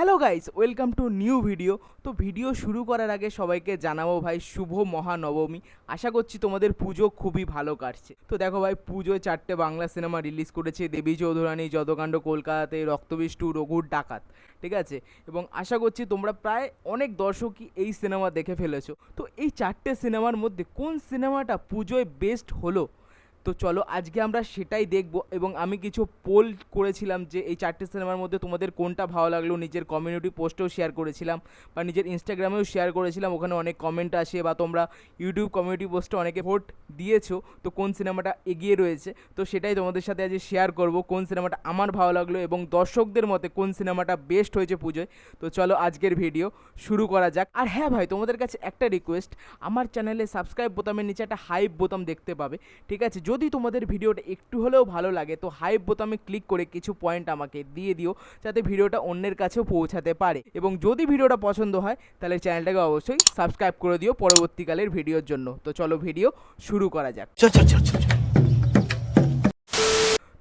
Hello guys welcome to new video তো video শুরু করার আগে সবাইকে জানাব ভাই, শুভ মহানবমী। আশা করছি তোমাদের পুজো খুবই ভালো কাটছে। তো দেখো ভাই, পুজোয় চারটে বাংলা সিনেমা রিলিজ করেছে দেবী চৌধুরানী যতকাণ্ড কলকাতাতে, রক্তবিষ্টু, রঘুর ডাকাত। ঠিক আছে? এবং আশা করছি তোমরা প্রায় অনেক দর্শকই এই সিনেমা দেখে ফেলেছো। তো এই চারটে সিনেমার মধ্যে কোন সিনেমাটা পুজোয় বেস্ট হলো? তো চলো আজকে আমরা সেটাই দেখব এবং আমি কিছু পোল করেছিলাম যে এই চারটে সিনেমার মধ্যে তোমাদের কোনটা ভালো লাগল, নিজের কমিউনিটি পোস্টেও শেয়ার করেছিলাম বা নিজের ইনস্টাগ্রামেও শেয়ার করেছিলাম, ওখানে অনেক কমেন্ট আসে বা তোমরা ইউটিউব কমিউনিটি পোস্টে অনেকে ভোট দিয়েছ তো কোন সিনেমাটা এগিয়ে রয়েছে, তো সেটাই তোমাদের সাথে আজ শেয়ার করব, কোন সিনেমাটা আমার ভালো লাগল এবং দর্শকদের মতে কোন সিনেমাটা বেস্ট হয়েছে পুজোয়, তো চলো আজকের ভিডিও শুরু করা যাক। আর হ্যাঁ ভাই, তোমাদের কাছে একটা রিকোয়েস্ট আমার চ্যানেলে সাবস্ক্রাইব বোতামের নিচে একটা হাইপ বোতাম দেখতে পাবে, ঠিক আছে? যদি তোমাদের ভিডিওটা একটু হলেও ভালো লাগে তো হাইপ বোতামে ক্লিক করে কিছু পয়েন্ট আমাকে দিয়ে দিও যাতে ভিডিওটা অন্যের কাছেও পৌঁছাতে পারে। এবং যদি ভিডিওটা পছন্দ হয় তাহলে চ্যানেলটাকে অবশ্যই সাবস্ক্রাইব করে দিও পরবর্তীকালের ভিডিওর জন্য। তো চলো ভিডিও শুরু করা যাক। চল চল চল চল চল।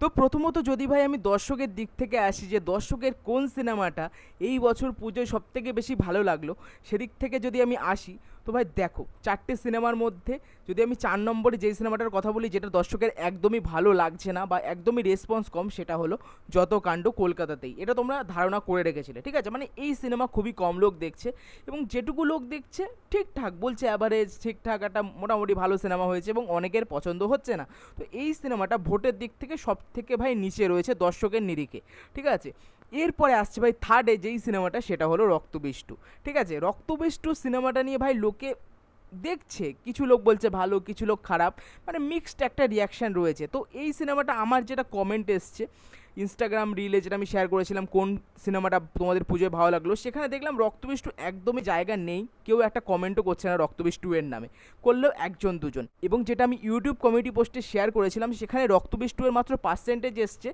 তো প্রথমত যদি ভাই আমি দর্শকের দিক থেকে আসি যে দর্শকের কোন সিনেমাটা এই বছর পুজোয় সবথেকে বেশি ভালো লাগল সেদিক থেকে যদি আমি আসি তো ভাই দেখো, চারটে সিনেমার মধ্যে যদি আমি চার নম্বরে যেই সিনেমাটার কথা বলি, যেটা দর্শকের একদমই ভালো লাগছে না বা একদমই রেসপন্স কম, সেটা হলো যত কাণ্ড কলকাতাতেই। এটা তোমরা ধারণা করে রেখেছিলে, ঠিক আছে? মানে এই সিনেমা খুবই কম লোক দেখছে এবং যেটুকু লোক দেখছে, ঠিকঠাক, বলছে অ্যাভারেজ ঠিকঠাক একটা মোটামুটি ভালো সিনেমা হয়েছে এবং অনেকের পছন্দ হচ্ছে না। তো এই সিনেমাটা ভোটের দিক থেকে সব থেকে ভাই নিচে রয়েছে দর্শকের নিরিখে, ঠিক আছে? এরপরে আসছে ভাই থার্ডে যেই সিনেমাটা সেটা হলো রক্তবিষ্টু। ঠিক আছে? রক্তবিষ্টু সিনেমাটা নিয়ে ভাই লোকে দেখছে, কিছু লোক বলছে ভালো, কিছু লোক খারাপ মানে মিক্সড একটা রিয়াকশান রয়েছে। তো এই সিনেমাটা আমার যেটা কমেন্ট এসছে ইনস্টাগ্রাম রিলে যেটা আমি শেয়ার করেছিলাম, কোন সিনেমাটা তোমাদের পুজোয় ভালো লাগল, সেখানে দেখলাম রক্তবিষ্টু একদমই জায়গা নেই, কেউ একটা কমেন্টও করছে না রক্তবিষ্টু এর নামে। করলেও একজন, দুজন। এবং যেটা আমি ইউটিউব কমিউনিটি পোস্টে শেয়ার করেছিলাম, সেখানে রক্তবিষ্টু এর মাত্র পার্সেন্টেজ এসছে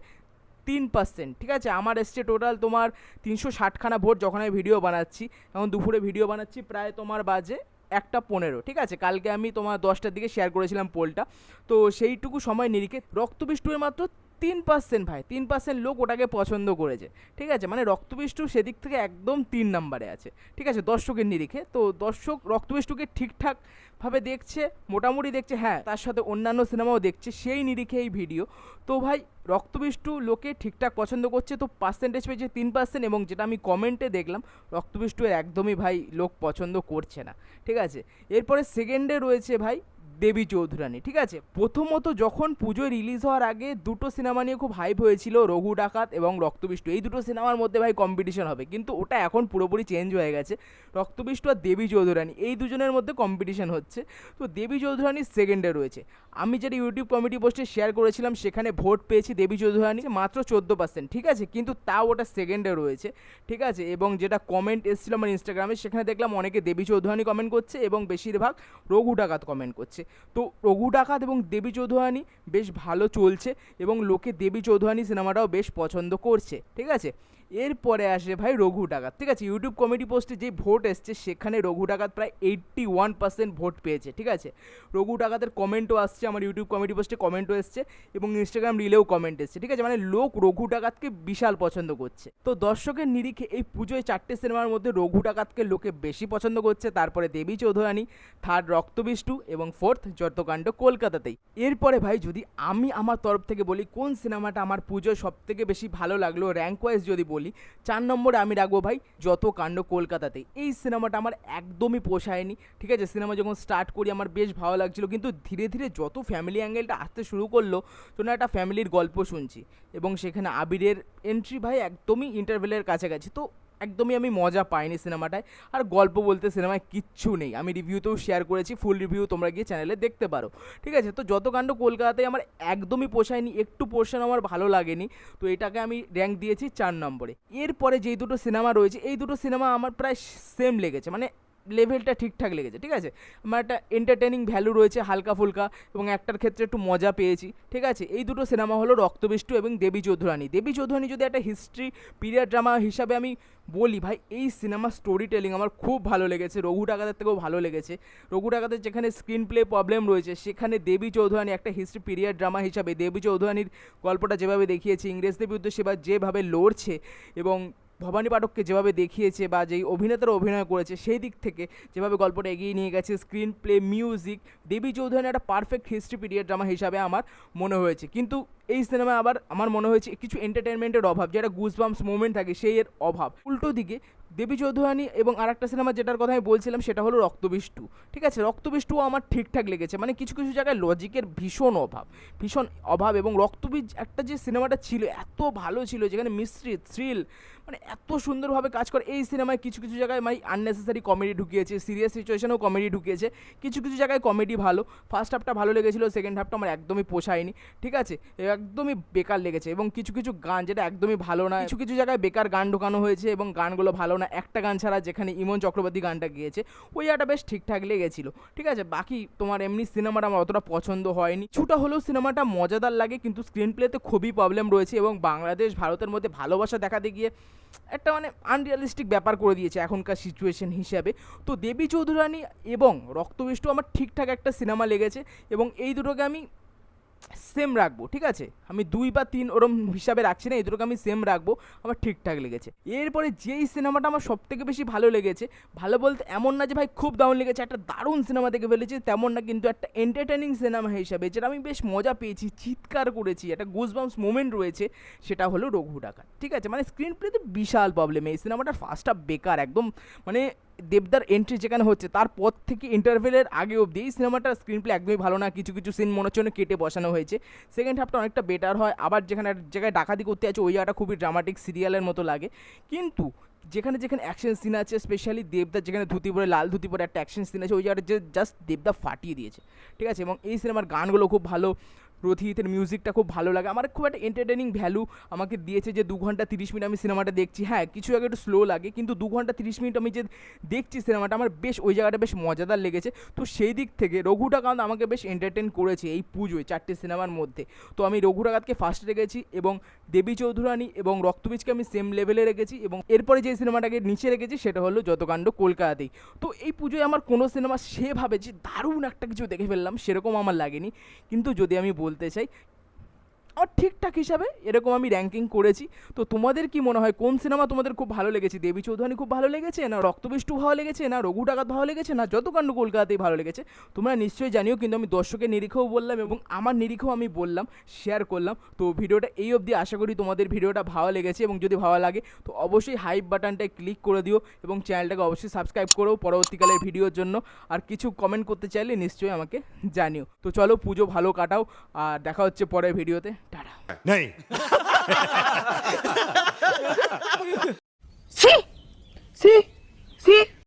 তিন পার্সেন্ট ঠিক আছে? আমার এসছে টোটাল তোমার তিনশো ষাটখানা ভোট যখন আমি ভিডিও বানাচ্ছি। এখন দুপুরে ভিডিও বানাচ্ছি প্রায় তোমার বাজে একটা পনেরো, ঠিক আছে? কালকে আমি তোমার দশটার দিকে শেয়ার করেছিলাম পোলটা তো সেইটুকু সময় নিরিখে রক্তবিষ্টুয়ের মাত্র তিন পার্সেন্ট ভাই, তিন পার্সেন্ট লোক ওটাকে পছন্দ করেছে। ঠিক আছে? মানে রক্তবিষ্টু সেদিক থেকে একদম তিন নাম্বারে আছে। ঠিক আছে? দর্শকের নিরিখে। তো দর্শক রক্তবিষ্টুকে ঠিকঠাকভাবে দেখছে, মোটামুটি দেখছে হ্যাঁ তার সাথে অন্যান্য সিনেমাও দেখছে, সেই নিরিখে এই ভিডিও। তো ভাই রক্তবিষ্টু লোকে ঠিকঠাক পছন্দ করছে, তো পার্সেন্টেজ পেয়েছে তিন পার্সেন্ট এবং যেটা আমি কমেন্টে দেখলাম রক্তবিষ্টু এর একদমই ভাই লোক পছন্দ করছে না। ঠিক আছে? এরপরে সেকেন্ডে রয়েছে ভাই দেবী চৌধুরানী, ঠিক আছে? প্রথমত যখন পুজোয় রিলিজ হওয়ার আগে দুটো সিনেমা নিয়ে খুব হাইপ হয়েছিল, রঘু ডাকাত এবং রক্তবিষ্টু। এই দুটো সিনেমার মধ্যে ভাই কম্পিটিশন হবে, কিন্তু ওটা এখন পুরোপুরি চেঞ্জ হয়ে গেছে। রক্তবিষ্টু আর দেবী চৌধুরানী, এই দুজনের মধ্যে কম্পিটিশন হচ্ছে। তো দেবী চৌধুরানী সেকেন্ডে রয়েছে। আমি যেটা ইউটিউব কমিটি পোস্টে শেয়ার করেছিলাম, সেখানে ভোট পেয়েছি দেবী চৌধুরানী, মাত্র চোদ্দ পার্সেন্ট ঠিক আছে? কিন্তু তাও ওটা সেকেন্ডে রয়েছে, ঠিক আছে? এবং যেটা কমেন্ট এসেছিল আমার ইনস্টাগ্রামে সেখানে দেখলাম অনেকে দেবী চৌধুরানী কমেন্ট করছে এবং বেশিরভাগ রঘু ডাকাত কমেন্ট করছে। তো রঘু ডাকাত এবং দেবী চৌধুরানী বেশ ভালো চলছে এবং লোকে দেবী চৌধুরানী সিনেমাটাও বেশ পছন্দ করছে, ঠিক আছে? এরপরে আসে ভাই রঘু ডাকাত, ঠিক আছে? ইউটিউব কমিটি পোস্টে যে ভোট এসছে, সেখানে রঘু ডাকাত প্রায় এইট্টি ওয়ান পার্সেন্ট ভোট পেয়েছে, ঠিক আছে? রঘু ডাকাতের কমেন্টও আসছে, আমার ইউটিউব কমিটি পোস্টে কমেন্টও এসছে এবং ইনস্টাগ্রাম রিলেও কমেন্ট এসছে, ঠিক আছে? মানে লোক রঘু ডাকাতকে বিশাল পছন্দ করছে। তো দর্শকের নিরিখে এই পুজোয় চারটে সিনেমার মধ্যে রঘু ডাকাতকে লোকে বেশি পছন্দ করছে, তারপরে দেবী চৌধুরানী থার্ড রক্তবিষ্টু এবং ফোর্থ যতকাণ্ড কলকাতাতেই। এরপরে ভাই যদি আমি আমার তরফ থেকে বলি, কোন সিনেমাটা আমার পুজোয় সব থেকে বেশি ভালো লাগল? র্যাঙ্ক ওয়াইজ যদি বলি। চার নম্বরে আমি রাখব ভাই যত কাণ্ড কলকাতাতে। এই সিনেমাটা আমার একদমই পোষায়নি, ঠিক আছে? সিনেমা যখন স্টার্ট করি আমার বেশ ভালো লাগছিল, কিন্তু ধীরে ধীরে যত ফ্যামিলি অ্যাঙ্গেলটা আসতে শুরু করল, তো না একটা ফ্যামিলির গল্প শুনছি। এবং সেখানে আবিরের এন্ট্রি ভাই একদমই ইন্টারভেলের কাছাকাছি। তো একদমই আমি মজা পাইনি সিনেমাটায়। আর গল্প বলতে সিনেমায় কিচ্ছু নেই। আমি রিভিউতেও শেয়ার করেছি ফুল রিভিউ তোমরা গিয়ে চ্যানেলে দেখতে পারো। ঠিক আছে? তো যত কাণ্ড কলকাতায় আমার একদমই পোষায়নি, একটু পোর্শন আমার ভালো লাগেনি। তো এটাকে আমি র্যাঙ্ক দিয়েছি চার নম্বরে। এরপরে যেই দুটো সিনেমা রয়েছে, এই দুটো সিনেমা আমার প্রায় সেম লেগেছে। মানে লেভেলটা ঠিকঠাক লেগেছে, ঠিক আছে? আমার একটা এন্টারটেনিং ভ্যালু রয়েছে হালকা ফুলকা এবং একটার ক্ষেত্রে একটু মজা পেয়েছি, ঠিক আছে? এই দুটো সিনেমা হলো রক্তবিষ্টু এবং দেবী চৌধুরানী। দেবী চৌধুরানী যদি একটা হিস্ট্রি পিরিয়ড ড্রামা হিসাবে আমি বলি, ভাই, এই সিনেমা স্টোরি টেলিং আমার খুব ভালো লেগেছে, রঘু ডাকাতের থেকেও ভালো লেগেছে। রঘু ডাকাতের যেখানে স্ক্রিন প্লে প্রবলেম রয়েছে, সেখানে দেবী চৌধুরানী একটা হিস্ট্রি পিরিয়ড ড্রামা হিসাবে দেবী চৌধুরানীর গল্পটা যেভাবে দেখিয়েছে, ইংরেজদের বিরুদ্ধে সেবার যেভাবে লড়ছে এবং ভবানী পাঠককে যেভাবে দেখিয়েছে বা যেই অভিনেতারা অভিনয় করেছে, সেই দিক থেকে যেভাবে গল্পটা এগিয়ে নিয়ে গেছে screen play music Debi Chowdhury একটা পারফেক্ট হিস্ট্রি পিরিয়ড ড্রামা হিসাবে আমার মনে হয়েছে। কিন্তু এই সিনেমায় আবার আমার মনে হয়েছে কিছু এন্টারটেনমেন্টের অভাব, যেটা গুজবাম্স মুভমেন্ট থাকে, সেই এর অভাব। উল্টো দিকে দেবী চৌধুরানী এবং আরেকটা সিনেমা যেটার কথা আমি বলছিলাম, সেটা হলো রক্তবিষ্টু। ঠিক আছে? রক্তবিষ্টুও আমার ঠিকঠাক লেগেছে। মানে কিছু কিছু জায়গায় লজিকের ভীষণ অভাব ভীষণ অভাব এবং রক্তবীজ একটা যে সিনেমাটা ছিল, এত ভালো ছিল, যেখানে মিস্ট্রি থ্রিল মানে এত সুন্দরভাবে কাজ করে। এই সিনেমায় কিছু কিছু জায়গায় মানে আননেসেসারি কমেডি ঢুকিয়েছে সিরিয়াস সিচুয়েশনেও কমেডি ঢুকিয়েছে। কিছু কিছু জায়গায় কমেডি ভালো। ফার্স্ট হাফটা ভালো লেগেছিলো সেকেন্ড হাফটা আমার একদমই পোষায়নি। ঠিক আছে? একদমই বেকার লেগেছে এবং কিছু কিছু গান যেটা একদমই ভালো না, কিছু কিছু জায়গায় বেকার গান ঢোকানো হয়েছে এবং গানগুলো ভালো না। একটা গান ছাড়া যেখানে ইমন চক্রবর্তী গানটা গিয়েছে, ওই জায়গাটা বেশ ঠিকঠাক লেগেছিল। ঠিক আছে? বাকি তোমার এমনি সিনেমাটা আমার অতটা পছন্দ হয়নি। কিছুটা হলেও সিনেমাটা মজাদার লাগে, কিন্তু স্ক্রিন প্লেতে খুবই প্রবলেম রয়েছে এবং বাংলাদেশ, ভারতের মধ্যে ভালোবাসা দেখাতে গিয়ে একটা মানে আনরিয়ালিস্টিক ব্যাপার করে দিয়েছে এখনকার সিচুয়েশন হিসাবে। তো দেবী চৌধুরানী এবং রক্তবিষ্টু আমার ঠিকঠাক একটা সিনেমা লেগেছে এবং এই দুটোকে আমি সেম রাখব, ঠিক আছে? আমি দুই বা তিন ওরম হিসাবে রাখছি না এই দুটোকে আমি সেম রাখব, আমার ঠিকঠাক লেগেছে। এরপরে যেই সিনেমাটা আমার সব থেকে বেশি ভালো লেগেছে, ভালো বলতে এমন না যে ভাই খুব দারুণ লেগেছে, একটা দারুণ সিনেমা দেখে ফেলেছি, তেমন না কিন্তু একটা এন্টারটেনিং সিনেমা হিসাবে, যেটা আমি বেশ মজা পেয়েছি, চিৎকার করেছি, একটা গুজবাম্স মোমেন্ট রয়েছে, সেটা হলো রঘু ডাকাত, ঠিক আছে? মানে স্ক্রিন প্লেতে বিশাল প্রবলেম এই সিনেমাটার ফার্স্টটা বেকার, একদম মানে দেবদার এন্ট্রি যেখানে হচ্ছে তারপর থেকে ইন্টারভেলের আগে অবধি এই সিনেমাটার স্ক্রিন প্লে একদমই ভালো না। কিছু কিছু সিন মনে হচ্ছে কেটে বসানো হয়েছে। সেকেন্ড হাফটা অনেকটা বেটার হয়। আবার যেখানে এক জায়গায় ডাকাতি করতে আছে, ওই জায়গাটা খুবই ড্রামাটিক সিরিয়ালের মতো লাগে। কিন্তু যেখানে যেখানে অ্যাকশন সিন আছে স্পেশালি দেবদা যেখানে ধুতি পরে, লাল ধুতি পরে একটা অ্যাকশন সিন আছে, ওই জায়গাটা যে জাস্ট দেবদা ফাটিয়ে দিয়েছে। ঠিক আছে? এবং এই সিনেমার গানগুলো খুব ভালো। রথিতের মিউজিকটা খুব ভালো লাগে। আমার খুব একটা এন্টারটেনিং ভ্যালু আমাকে দিয়েছে যে দু ঘণ্টা তিরিশ মিনিট আমি সিনেমাটা দেখছি। হ্যাঁ কিছু আগে একটু স্লো লাগে, কিন্তু দু ঘণ্টা তিরিশ মিনিট আমি যে দেখছি সিনেমাটা আমার বেশ ওই জায়গাটা বেশ মজাদার লেগেছে। তো সেই দিক থেকে রঘুটাকান্ত আমাকে বেশ এন্টারটেন করেছে এই পুজোয় চারটে সিনেমার মধ্যে। তো আমি রঘুটাকাতকে ফার্স্ট রেখেছি এবং দেবী চৌধুরানী এবং রক্তবীজকে আমি সেম লেভেলে রেখেছি এবং এরপরে যে সিনেমাটাকে নিচে রেখেছি সেটা হলো যতকাণ্ড কলকাতাতেই। তো এই পুজোয় আমার কোনো সিনেমা সেভাবে যে দারুণ একটা কিছু দেখে ফেললাম সেরকম আমার লাগেনি। কিন্তু যদি আমি বলতে চাই আমার ঠিকঠাক হিসাবে এরকম আমি র্যাঙ্কিং করেছি। তো তোমাদের কি মনে হয়, কোন সিনেমা তোমাদের খুব ভালো লেগেছে? দেবী চৌধুরানী খুব ভালো লেগেছে? না রক্তবিষ্টু ভালো লেগেছে? না রঘু ডাকাত ভালো লেগেছে? না যতকাণ্ড কলকাতাতেই ভালো লেগেছে? তোমরা নিশ্চয়ই জানিও, কিন্তু আমি দর্শকের নিরিখেও বললাম এবং আমার নিরিখেও আমি বললাম শেয়ার করলাম। তো ভিডিওটা এই অবধি আশা করি তোমাদের ভিডিওটা ভালো লেগেছে এবং যদি ভালো লাগে, তো অবশ্যই হাইপ বাটনটায় ক্লিক করে দিও এবং চ্যানেলটাকে অবশ্যই সাবস্ক্রাইব করো পরবর্তীকালের ভিডিওর জন্য। আর কিছু কমেন্ট করতে চাইলে নিশ্চয়ই আমাকে জানিও। তো চলো পুজো ভালো কাটাও, আর দেখা হচ্ছে পরের ভিডিওতে। টাটা নেই। সি! সি! সি!